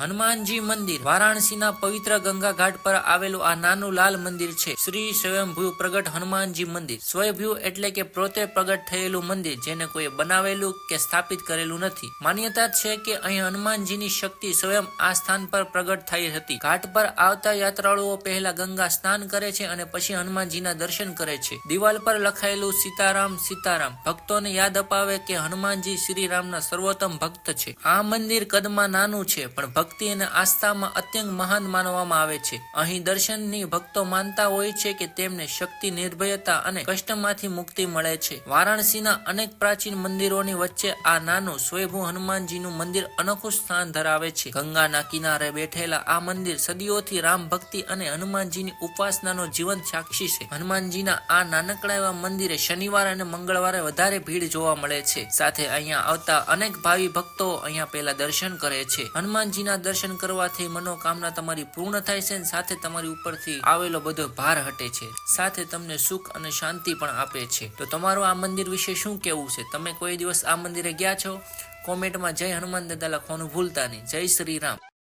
હનુમાનજી મંદિર, વારાણસીના પવિત્ર ગંગા ઘાટ પર આવેલું આ નાનું લાલ મંદિર છે. શ્રી સ્વયંભૂ પ્રગટ હનુમાનજી મંદિર. સ્વયંભૂ એટલે કે પોતે પ્રગટ થયેલું મંદિર, જેને કોઈ બનાવેલું કે સ્થાપિત કરેલું નથી. માન્યતા છે કે અહીં હનુમાનજીની શક્તિ સ્વયં આ સ્થાન પર પ્રગટ થઈ હતી. ઘાટ પર આવતા યાત્રાળુઓ પહેલા ગંગા સ્નાન કરે છે અને પછી હનુમાનજીના દર્શન કરે છે. દિવાલ પર લખાયેલું સીતારામ સીતારામ. ભક્તોને યાદ અપાવે કે હનુમાનજી શ્રી રામના સર્વોત્તમ ભક્ત છે. આ મંદિર કદમાં નાનું છે, પણ ભક્તિ અને આસ્થામાં અત્યંત મહાન માનવામાં આવે છે. અહીં દર્શનની ભક્તો માનતા હોય છે કે તેમને શક્તિ, નિર્ભયતા અને કષ્ટમાંથી મુક્તિ મળે છે. વારાણસીના અનેક પ્રાચીન મંદિરોની વચ્ચે આ નાનું સ્વયંભૂ હનુમાનજીનું મંદિર અનોખું સ્થાન ધરાવે છે. ગંગાના કિનારે બેઠેલા આ મંદિર સદીઓથી રામ ભક્તિ અને હનુમાનજીની ઉપાસનાનો જીવંત સાક્ષી છે. હનુમાનજીના આ નાનકડા એવા મંદિરે શનિવાર અને મંગળવારે વધારે ભીડ જોવા મળે છે. સાથે અહીંયા આવતા અનેક ભાવિ ભક્તો અહીંયા પહેલા દર્શન કરે છે. હનુમાનજીના દર્શન કરવાથી મનોકામના તમારી પૂર્ણ થાય છે સાથે તમારી ઉપરથી આવેલો બધો ભાર હટે છે. સાથે તમને સુખ અને શાંતિ પણ આપે છે. તો તમારું આ મંદિર વિશે શું કેવું છે? તમે કોઈ દિવસ આ મંદિરે ગયા છો? કોમેન્ટમાં જય હનુમાન દાદા લખવાનું ભૂલતા નહીં. જય શ્રી રામ.